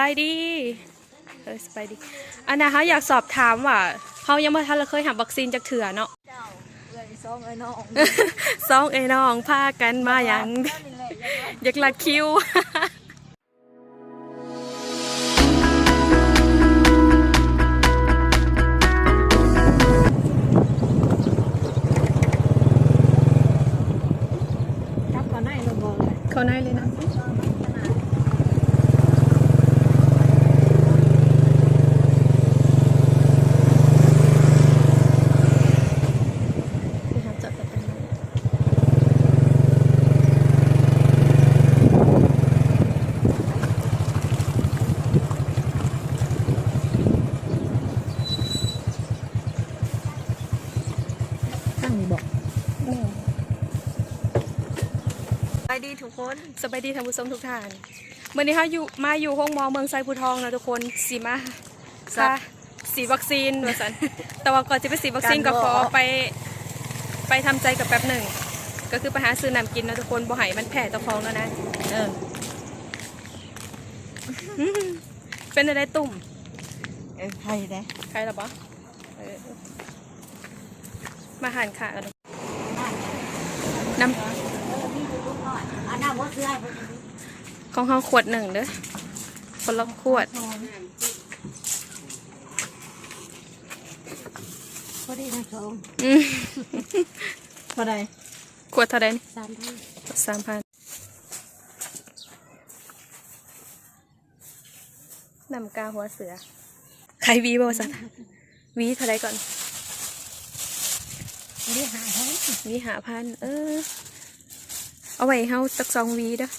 ไปดีเออสบายดี อันนะเขาอยากสอบถามว่าเขายังไม่ทันเราเคยหาวัคซีนจากเถื่อเนาะเจ้าเอ้ยซ้อมไอ้น้องสองไอ้น้องพากันมาอย่างนี่แหละยังว่าอยากลัดคิวจับก่อนหน้าลงบ่เลยเขาได้เลยนะจัดไปเป็น ตั้งนี่บอก แม่ ไปดีทุกคน ส บายดีท่านผู้ชมทุกท่านเมื่อนี้เขาอยู่มาอยู่ห้องหมอเมืองไซภูทองนะทุกคนสีมาค่ะสีวัคซีนว่าสันแต่ว่าก่อนจะไปสีวัคซีนก็ขอไปไปทำใจกับแป๊บหนึ่งก็คือไปหาซื้อน้ำกินนะทุกคนบ่ให้มันแผ่ตะคองแล้วนะเออเป็นอะไรตุ่มเออใครเด้ใครหรอปะเออมาหันค่ะกันน้ อันนั้นบ่ซื้อให้ำของเขาขวดหนึ่งเด้อคนละขวดพอดีนะสองอืมพอได้ขวดเท่าไหร่นี่สามพันสามพันนำกาหัวเสือ ใครวีบ่าวสันวีเท่าไรก่อนนี่หาให้วีหาพัน เออ เอาไว้เฮาสักสองวีเด้อ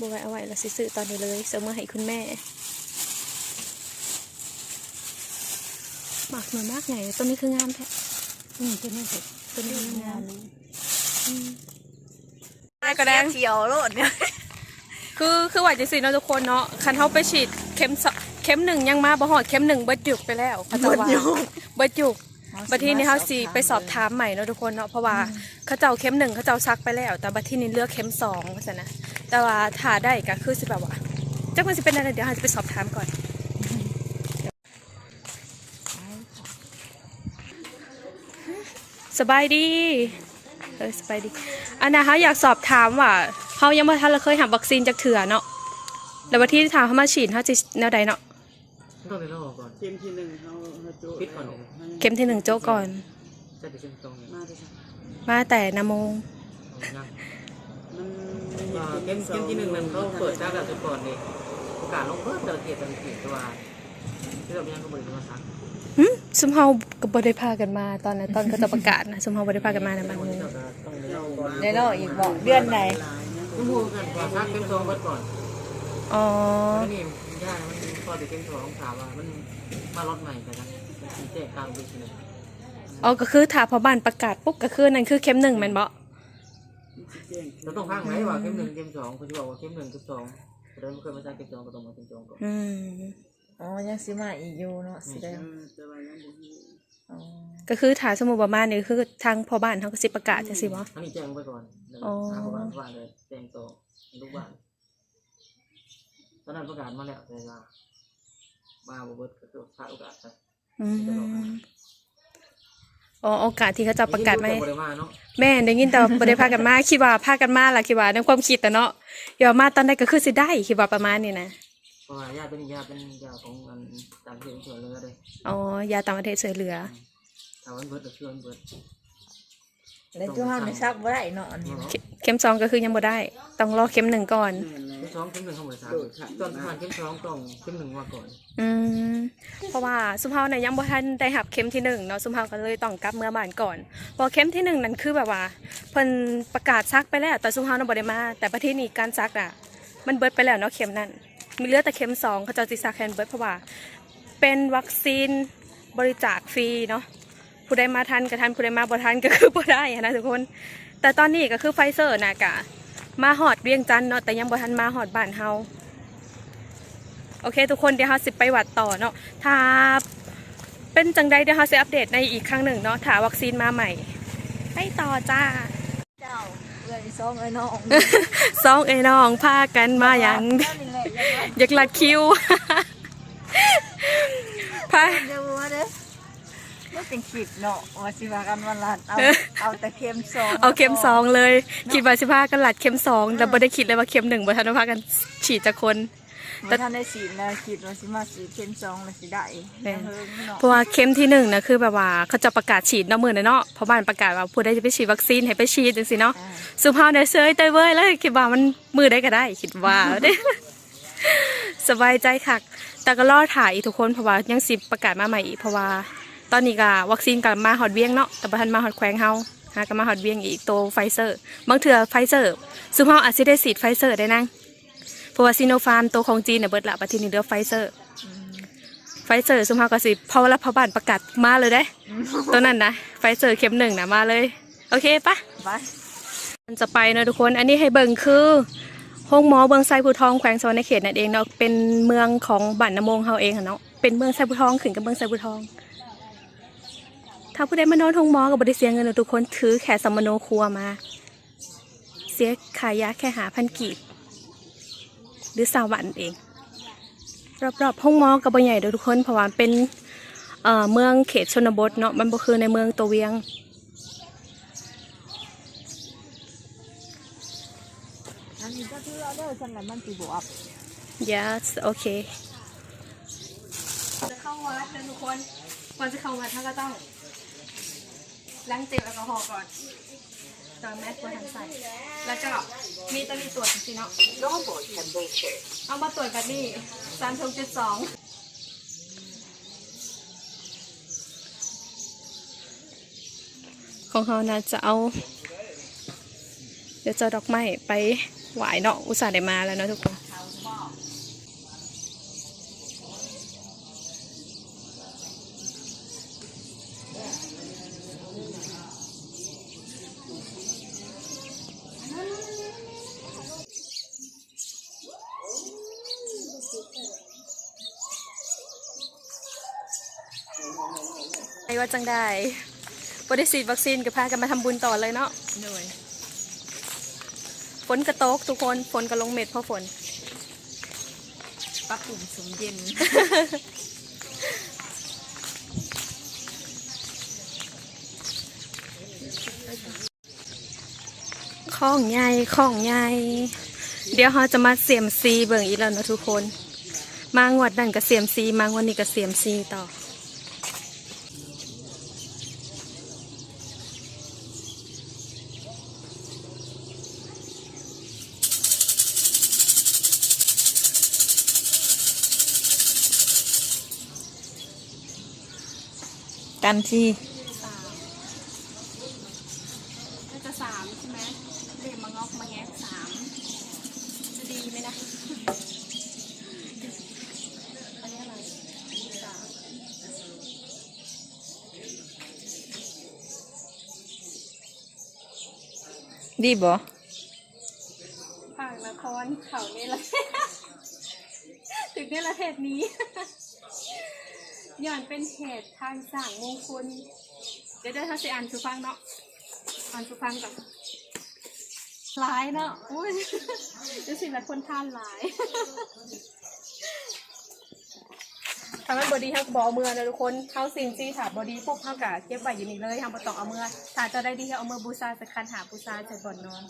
บ่ไว้เอาไว้แล้วสิซื้อตอนนี้เลยเสมอให้คุณแม่หมากหน่อยมากไงต้นนี้คืองามแท้อืมจะไม่เสร็จต้นนี้คืองามนี้ได้ก็ได้เขียวโลดเนี่ยคือคือว่าจะสิเนาะทุกคนเนาะคันเขาไปฉีดเข็มสเข็มหนึ่งยังมาบ่หอดเข็มหนึ่งเบิดจุกไปแล้วเขาจะว่าเบิดจุก บัดทีนี้เขาสิไปสอบถามใหม่เนาะทุกคนเนาะเพราะว่าเขาเจ้าเข็มหนึ่งเขาเจ้าซักไปแล้ว แต่บัดทีนี้เลือกเข็มสองว่าซั่นนะแต่ว่าถ้าได้ก็คือสิแบบว่าจักมันสิเป็นอะไรเดี๋ยวเราจะไปสอบถามก่อนสบายดีเออสบายดีอันนะเขาอยากสอบถามว่าเขายังไม่ทันเราเคยหาวัคซีนจากเถื่อเนาะแล้ววันที่ถามเขามาฉีดเขาจะแนวใดเนาะ ต้องในรอบก่อนเกมที่หนึ่งเขาเขาโจ้คิดก่อน เข็มที่หนึ่งโจ้ก่อน ใช่ไปเส้นตรงเนี่ยมาที่สามมาแต่นาโมงเอายังมันอ่าเกมเกมที่หนึ่งนั้นเขาเปิดจ้าแบบจุดก่อนนี่โอกาสลงเพิ่มเติมเกียรติเป็นเกียรติตัวที่เราไม่ยังก็บริมาซักหึซุมเฮาก็บ่ได้พากันมาตอนนั้นตอนเขาจะประกาศนะซุมเฮาบ่ได้พากันมานะบางวันนึนี้งเราจะต้องในรอบก่อนในโลกอีกบอกเดือนไหนต้องพูดกันก่อนซักเกมสองก่อนอ๋อ แล้วนี่ ยากมันพอจะเกมสองถามว่ามันมารถใหม่กันนะมันแจกกลางปีนึงอ๋อก็คือถ้าพอบ้านประกาศปุ๊บก็คือนั่นคือเข็มหนึ่งแม่นบ่เราต้องข้างไหนว่าเกมหนึ่งเกมสองคุณจะบอกว่าเกมหนึ่งเกมสองเราไม่เคยมาซักเกมสองก็ต้องมาเกมสองก่อนอืมอ๋อยังสิมาอีกอยู่เนาะสิได้แต่ว่ายังบ่มีอ๋อก็คือถ้าสมมุติว่ามานี่คือทางพอบ้านเขาก็สิประกาศจังซี่บ่อันนี้แจ้งไปก่อนเลยอ๋อหาประวัติว่าเลยแจ้งต่อลูกบ้าน ตอนนั้นประกาศมาแล้วแต่ว่ามาบวชก็คือพลาดโอกาสไปอืมอ๋อโอกาสที่เขาจะประกาศมาไม่ได้มาเนาะแม่ได้ยินแต่ว่าบ่ได้พากันมาคิดว่าพากันมาล่ะคิดว่าในความคิดแต่เนาะอย่ามาตอนใดก็คือสิได้คิดว่าประมาณนี้นะเพราะว่าญาติเป็นญาติเป็นญาติของมันต่างประเทศส่วนเรือเลยอ๋อยาต่างประเทศช่วยเหลือถ้าวันเบิร์ดก็คือวันเบิร์ด แล้วตัวเฮานี่ซักบ่ได้เนาะอันนี้เข็เข็มสองก็คือยังบ่ได้ ต้องรอเข็มหนึ่งก่อนแม่นแล้วเข้มสองเข้มหนึ่งเข้ามาสามตอนผ่านเข้มสองต้องเข้มหนึ่งมาก่อนอืมเพราะว่าสุภาเนี่ยยังบ่ทันได้หับเข็มที่หนึ่งเนาะสุภาก็เลยต้องกลับเมื่อบ้านก่อนเพอเข็มที่หนึ่งนั่นคือแบบว่าเพิ่นประกาศซักไปแล้วแต่สุภาเนี่ยบ่ได้มา แต่ประเทศนี้การซักอะ มันเบิดไปแล้วเนาะเข็มนั้นมีเหลือแต่เข็มสองเขาเจะสิซักแทนเบิดเพราะว่า เป็นวัคซีนบริจาคฟรีเนาะ ผู้ใดมาทันก็ทันผู้ใดมาบ่ทันก็คือบ่ได้นะทุกคน แต่ตอนนี้ก็คือไฟเซอร์น่ะกะมาหอดเวียงจันทน์เนาะแต่ยังบ่ทันมาหอดบ้านเฮาโอเค ทุกคนเดี๋ยวเฮาสิไปวัดต่อเนาะถ้าเป็นจังใดเดี๋ยวเฮาสิอัปเดตในอีกครั้งหนึ่งเนาะถ้าวัคซีนมาใหม่ไปต่อจ้าเจ้าเอ้เลยซองไอ้น้องสองไอ้น้องพากันมาอย่างนี่แหละยังไงอยากลัดคิวพา ไม่เป็นขีดเนาะว่าสิว่ากันวันละเอาเอาแต่เค็มซองเอาเข็มสองเลยคิดว่าสิพากันหลัดเข็มสองแต่บ่ได้คิดเลยว่าเข็มหนึ่งบ่ทันได้พากันฉีดจากคนแต่ท่านได้ฉีดนะขีดว่าสิมาสีเค็มซองเลยสิได้แม่นเฮิงเนาะเพราะว่าเข็มที่หนึ่งนะคือแบบว่าเขาจะประกาศฉีดเนาะมือนะเนาะเพราะบ้านประกาศว่าผู้ใดจะไปฉีดวัคซีนให้ไปฉีดจังสิเนาะอ่าสุภาพได้เซยเตยเว้ยแล้วคิดว่ามันมือได้ก็ได้คิดว่าเด้สบายใจคักแต่ก็รอถ่ายอีกทุกคนเพราะว่ายังสิประกาศมาใหม่อีกเพราะว่า ตอนนี้ก็วัคซีนกับมาฮอดเวียงเนาะแต่บ่ทันมาฮอดแขวงเฮาหาก็มาฮอดเวียงอีกโตไฟเซอร์ บางเถื่อไฟเซอร์สุภาพอาจสิได้ฉีดไฟเซอร์ได้นั่งเพราะว่าซิโนฟาร์มตัวของจีนเนี่ยเบิดละประเทศนี้เหลือไฟเซอร์ไฟเซอร์สุภาพก็สิพอรับพอบ้านประกาศมาเลยได้ตัวนั้นนะไฟเซอร์เข็มหนึ่งนะมาเลย โอเคปะไปมันจะไปเนอะทุกคนอันนี้ให้เบิ่งคือห้องหมอเมืองไซภูทองแขวงสวรรณเขตนั่นเองเนาะเป็นเมืองของบ้านนำมงเฮาเองค่ะเนาะเป็นเมืองไซภูทองขึ้นกับเมืองไซภูทอง ถ้าผู้ใดมานอนห้องหมอก็บ่ได้เสียเงินเลยทุกคนถือแค่สมโนครัวมา เสียขายยาแค่หาพันกีบหรือสาววันเอง รอบๆห้องหมอก็บ่ใหญ่เด้อทุกคนเพราะว่าเป็นเอ่อเมืองเขตชนบทเนาะมันบ่คือในเมืองตัวเวียงอันนี้ก็คือเอาเด้อสำหรับมันสิบอับ yes โอเคจะเข้าวัดนะทุกคนก่อนจะเข้าวัดท่านก็ต้อง ล้างเจลแอลกอฮอล์ก่อนตอนแมสก์บนทางใส่ แล้วก็มีตัวนี้ตรวจสิเนาะ normal temperature. เอามาตรวจแบบนี้สามจุดสองของเขาน่าจะเอา เดี๋ยวจะดอกไม้ไปไหวเนาะอุตส่าห์ได้มาแล้วเนาะทุกคน ว่าจังได้บริสีดวัคซีนกับพากันมาทำบุญต่อเลยเนาะหน่วยฝนกระตกทุกคนฝนก็ลงเม็ดเพราะฝนปักปุ่มสมเย็น ข้องใหญ่ข้องใหญ่เดี๋ยวเราจะมาเสียมซีเบิ่งอีกแล้วเนาะทุกคน มางวดนั่นก็เสียมซี มางวดนี้ก็เสียมซีต่อ กันที่สามน่าจะสามใช่ไหมเรียกมางอกมาแงะสามจะดีไหมนะ อันนี้อะไรสามดีบ่ภาคนครเขานี่แหละ ถึงนี่ละเหตุนี้ ย้อนเป็นเหตุทางสร้างมงคลเดี๋ยวเดี๋ยวถ้าสิอ่านสุฟังเนาะอ่านสุฟังก่อนหลายเนาะอุ้ยเดี๋ยวสิหลายคนทานหลายทำให้บอดี้ฮักบอเมือนะทุกคนเข้าซินซีถาบอดี้ปุ๊บเท่ากับเก็บไว้อยู่นี่เลยทำมาต้องเอาเมือถ้าจะได้ดีให้เอาเมือบูซาจะคันหาบูซาจะบ่อนนอน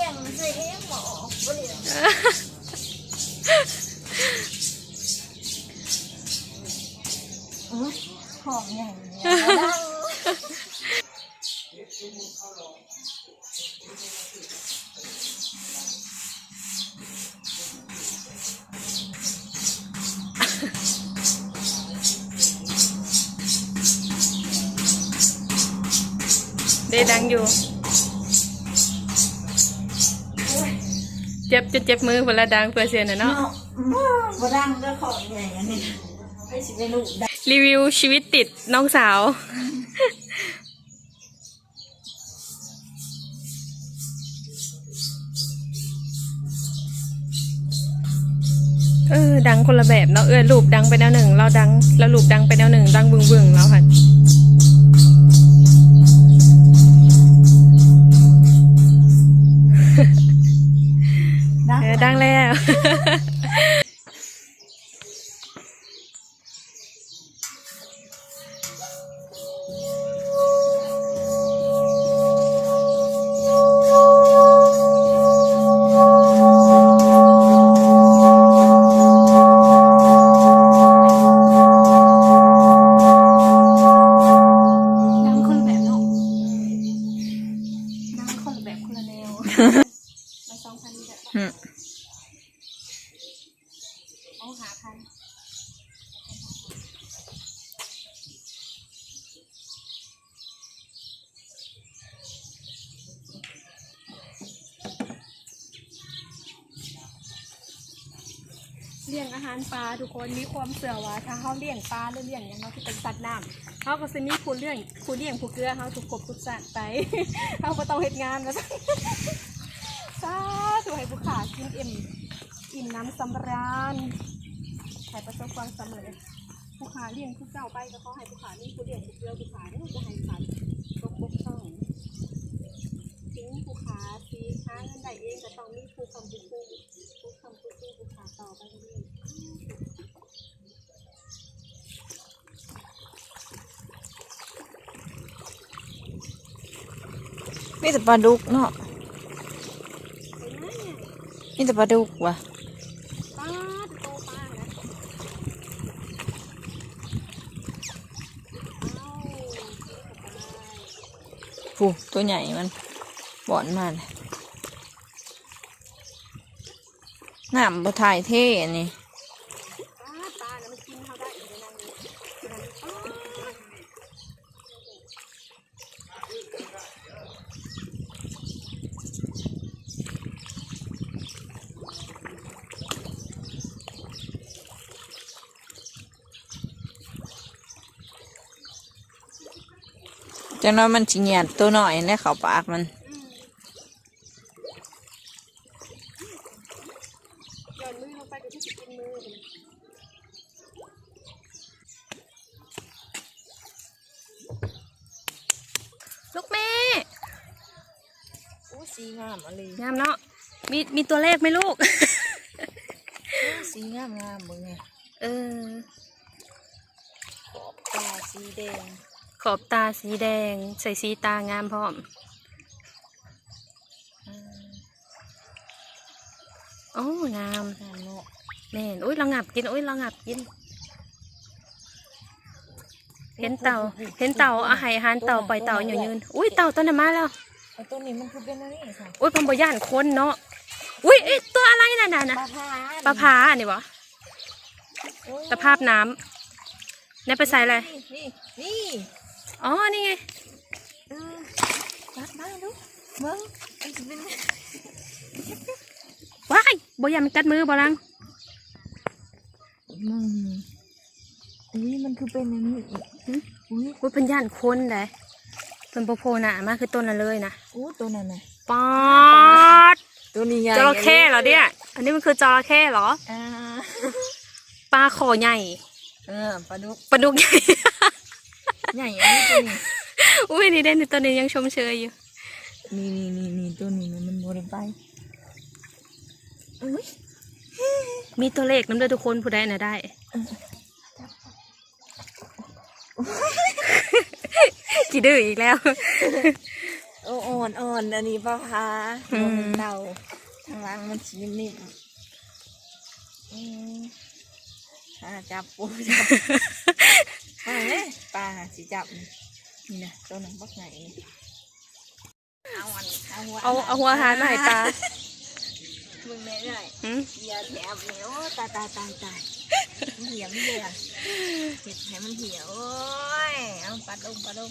เลี้ยงใส่เองหมอ เลี้ยงอุ๊ยของใหญ่เนี่ยดังได้ดังอยู่เจ็บจะเจ็บมือเวลาดังเพื่อเสียนะเนาะเนาะบ่ดังก็ของใหญ่อันนี้ไปสิไปลูกได้รีวิวชีวิตติดน้องสาวคเออดังคนละแบบเนาะเออรูปดังไปแนวหนึ่งเราดังแล้วรูปดังไปแนวหนึ่งดังบึงบึงๆแล้วค่ะ ดังแล้ว ทุกคนมีความเสื่อว่าถ้าเขาเลี้ยงปลาหรือเลี้ยงอย่างเราที่เป็นสัตว์น้ำเขาก็จะมีผู้เลี้ยงผู้เลี้ยงผู้เกลือเขาถูกกบถูกสัตว์ไปเขาก็ต้องเฮ็ดงานแล้วสาธุให้ผู้ขากินเอ็มอิ่มน้ำสำราญให้ประสบความสำเร็จผู้ขาเลี้ยงผู้เจ้าไปก็ขอให้ผู้ขานี่ผู้เลี้ยงผู้เกลือผู้ขาเนี่ยจะให้ขาดตกบกต้องถึงผู้ขาสีหาเงินได้เองก็ต้องมีผู้คำผู้คู่ผู้คำผู้คู่ผู้ขาต่อไปเรื่อยๆ มีแต่ปลาดุกเนาะมีแต่ปลาดุกว่ะป้าดโตป้านะเอาผูตัวใหญ่มันบ่อนมาเลยน้ำบ่ถ่ายเท่อันนี้ ป้าดป้านะมันกินเขาได้อยู่ในนั้นเลยอยู่ในนั้นป้าด จังน้อยมันสิเหยียดตัวหน่อยในเข้าปากมันหย่อนมือลงไปเดี๋ยวที่จะกินมือมันลูกแม่อู้สีงามอะไรงามเนาะมีมีตัวเลขไหมลูก สีงามงามมึงไงเออขอบตาสีแดง ขอบตาสีแดง ใส่สีตางามพร้อม โอ้งามงามเนาะแม่นอุ้ยเรางับกินอุ้ยเรางับกิน เห็นเต่า เห็นเต่าอาหารอาหารเต่าปล่อยเต่าอยู่ยืน อุ้ยเต่าตัวนั้นมาแล้วไอ้ตัวนี้มันคือเป็นอะไรค่ะอุ้ยพันบย่านคนเนาะ อุ้ยเอ๊ะตัวอะไรน่ะน่ะน่ะปลาพาปลาพาอันนี้วะตะภาพน้ำเนี่ยไปใส่อะไร นี่ นี่ อ๋อ นี่ไงเออมามาดูเบิ้งไอ้จะเป็นว้ายบย่านมันกัดมือบ่ลังมึงอุ้ยมันคือเป็นอย่างนี้อีกอุ้ยอุ้ยเพันย่านคนเลยเป็นโปโพหนามาคือต้นละเลยนะอู้ตัวนั้นน่ะป๊อดตัวนี้ไงจระเข้เหรอเนี่ย อันนี้มันคือจระเข้เหรออ่าปลาคอใหญ่ เออปลาดุกปลาดุกใหญ่ ใหญ่อันนี้ตัวนี้อุ้ยนี่เด่นตัวนี้ยังชมเชยอยู่นี่นี่นี่นี่ตัวนี้นะมันบริไปอุ้ยมีตัวเลขน้ำเด้อทุกคนผู้ใดน่ะได้กี่ดื้ออีกแล้วโอ้อ่อนอ่อนอันนี้ปลาพาอืมมันเต่าทางล่างมันสีนิ่มๆอืมอ่าจับปูจับ ปลาเนี่ยปลาสีจับนี่นี่นะตัวนั้นบักไหนนี่เอาอันเอาหัวเอาเอาหัวอาหารมาให้ตามึงแม่ได้หืมอย่าแถบเหนียวตายตายตายตายมันเหี่ยวไม่เหี่ยวเห็ดให้มันเหี่ยวโอ้ยเอาปลาดงปลาดง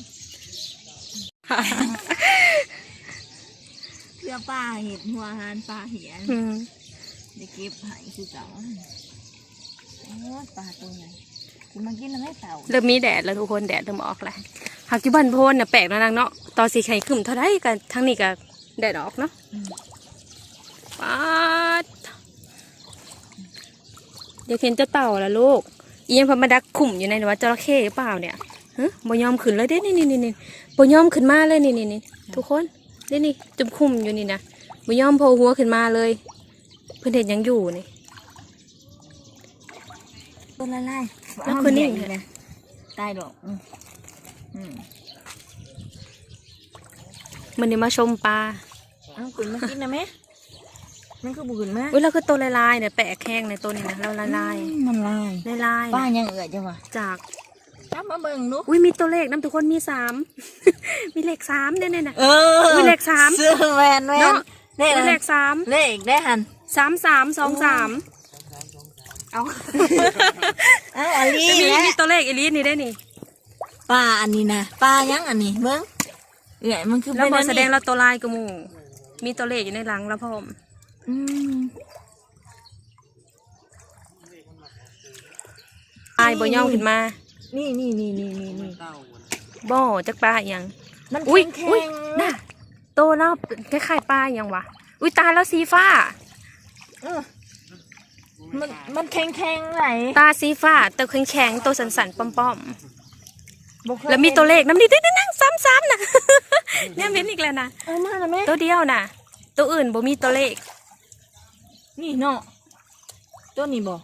เพื่อป้าเห็ดหัวอาหารปลาเหี่ยนอืมได้เก็บให้คือเก่าโอ้ยปลาตัวใหญ่ คือมากินแล้วไม่เต่าเริ่มมีแดดแล้วทุกคนแดดเริ่มออกแล้วหากอยู่บ้านโพนน่ะแปลกนะนางเนาะตอนสีไข่ขึ้นเท่าไรกันทั้งนี้ก็แดดออกเนาะอืมป๊าดอยากเห็นเจ้าเต่าละลูกอียังพมาดักขุ่มอยู่ในหรือว่าจระเข้หรือเปล่าเนี่ยฮะบ่ยอมขึ้นเลยเด้นี่นี่นี่นี่บ่ยอมขึ้นมาเลยนี่นี่นี่ทุกคนนี่นี่จุ่มขุ่มอยู่นี่นะบ่ยอมโผล่หัวขึ้นมาเลยเพื่อนเห็นยังอยู่นี่ ตัวละลายแล้วคือนิ่งเอาใหญ่เลยตายดอกอืมอืมมันนี่มาชมปลาเอาขึ้นมากินนะแม่มันคือบุญมากอุ้ยแล้วคือตัวลายๆเนี่ยแปะแข้งในตัวนี้นะเราลายลายมันลายลายลายป้ายังเอือจังวะจากจับมาเบิ่งดูอุ้ยมีตัวเลขน้ำทุกคนมีสามมีเลขสามเนี่ยเนี่ยนะเออมีเลขสามเสื้อแวนแวนเนาะเลขมีอะไรเลขสามเลขได้หันสามสามสองสาม เอาเอาอันนี้มีแหละมีตัวเลขอีลีนี่ได้นี่ป้าอันนี้นะป้ายังอันนี้เบิ่งเอื่อยมันคือแล้วบอเป็นแสอันดนี้งเราตัวลายกับหมูมีตัวเลขอยู่ในหลังแล้วพ่อมอืมลายบ่ย่องขึ้นมา นี่นี่นี่นี่นี่นี่บ่จักปลาอหยังมันอุ้ยแข็งอุ้ยๆน่ะโตแล้วคล้ายๆปลาอหยังวะอุ้ยตาแล้วสีฟ้าเออ มันมันแข็งแข็งๆไหลตาสีฟ้าตัวแข็งๆตัวสันๆป้อมบ่เคๆยแล้วมีตัวเลขน้ำดีด้วยนั่งซ้ำๆนะเนี่ยเว้นอีกแล้วนะเอามาแล้วแม่ตัวเดียวนะตัวอื่นบ่มีตัวเลข นี่เนาะตัวนี้บ่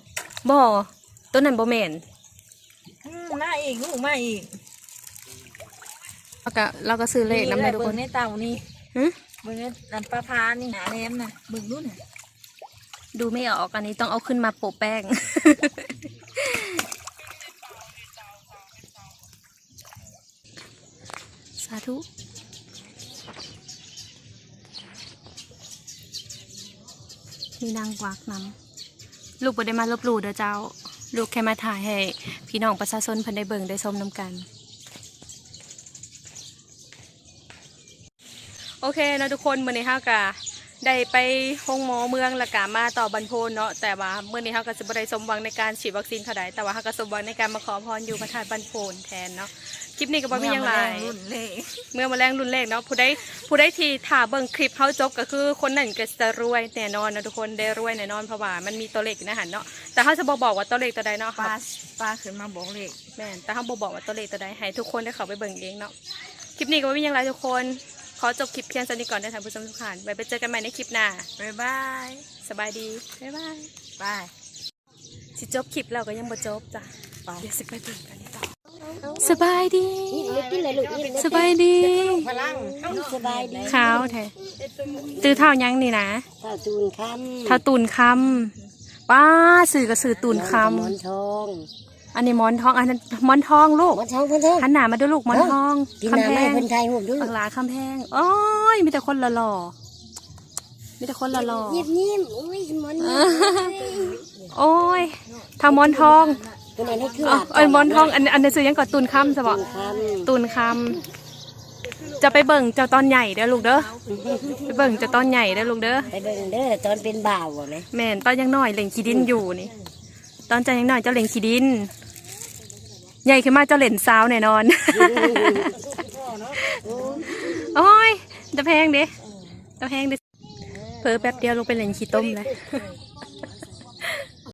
บ่ตัวนั้นบ่แม่นอืมมาอีกลูกมาอีกเราก็เราก็ซื้อเลขน้ำในทุกคนเบิ่งในเต่านี่หึเบิ่งในนันปลาพานี่หาแรมน่ะเบิ่งดูน่ะ ดูไม่ออกอันนี้ต้องเอาขึ้นมาโปะแป้ง สาธุมีนางกวักน้ำลูกบ่ได้มาลบหลู่เด้อเจ้า ลูกแค่มาถ่ายให้ พี่น้องประชาชนเพิ่นได้เบิ่งได้ชมน้ำกัน โอเคนะทุกคนมื้อนี้เฮากะ ได้ไปห้องหมอเมืองและกะมาต่อบันโพนเนาะแต่ว่ามื้อนี้เฮาก็สิบ่ได้สมหวังในการฉีดวัคซีนเท่าใดแต่ว่าเฮาก็สมหวังในการมาขอพรอยู่พระธาตุบันโพนแทนเนาะคลิปนี้ก็บ่มีหยังหลายรุ่นเล่เมื่อมาแรงรุ่นแรกเนาะผู้ใดผู้ใดที่ถ่าเบิ่งคลิปเขาจบก็คือคนนั้นก็จะรวยแน่นอนนะทุกคนได้รวยแน่นอนเพราะว่ามันมีตัวเลขอยู่ในหันเนาะแต่เขาจะบอกบอกว่าตัวเลขตัวใดเนาะปลาปลาขึ้นมาบอกเลขแม่นแต่เขาบอกบอกว่าตัวเลขตัวใดให้ทุกคนได้เข้าไปเบิ่งเองเนาะคลิปนี้ก็ไม่มีหยังไรทุกคน ขอจบคลิปเพียงเท่านี้ก่อนได้อท่านผู้ชมทุกท่านไว้ไปเจอกันใหม่ในคลิปหน้า บ๊ายบาย สบายดี บ๊ายบาย บายสิจบคลิปแล้วก็ยังบ่จบจ้ะไปเดี๋ยวสิไปเบิ่งกันต่อสบายดี กินเลยลูกกินเลยสบายดี พลังสบายดีขาวแท้ตื้อเท่ายังนี่นะข้าวตูนคำเท่าตูนคำป้าสื่อกับสื่อตูนคหมอนทองำ อันนี้หมอนทองอันนั้นหมอนทองลูหกมอนทองเพิ่นเถอะหันหน้ามาดูลูกหมอนทองกินคำน้ำแพให้งเพิ่นไทยหูดูปักหลาคำแพงโอ้ยมีแต่คนหล่อๆมีแต่คนหล่อยิ้มยิ้มโอ้ยหมอนยิ้มๆโอ้ยทำหมอนทองตัวไหนให้คือเอ้าเอ้ยหมอนทองอันอันนี้ซื้อยังก่อนตูนคำสบตูะนคำตูนคำจะไปเบิ่งเจ้าตอนใหญ่เด้อลูกเด้อไปเบิ่งเจ้าตอนใหญ่เด้อลูกเด้อไปเบิ่งเด้อตอนเป็นบ่าวบ่แม่แม่นตอนยังน้อยเล่นขี้ดินอยู่นี่ ตอนเจ้ายังน้อยเจ้าเล่นขี้ดิน ใหญ่ขึ้นมาเจ้าเล่นสาวแน่นอน โอ้ยจะแพงเด้จะแพงเด้เพิ่แป๊บเดียวลงไปเล่นขี้ต้มเลยเ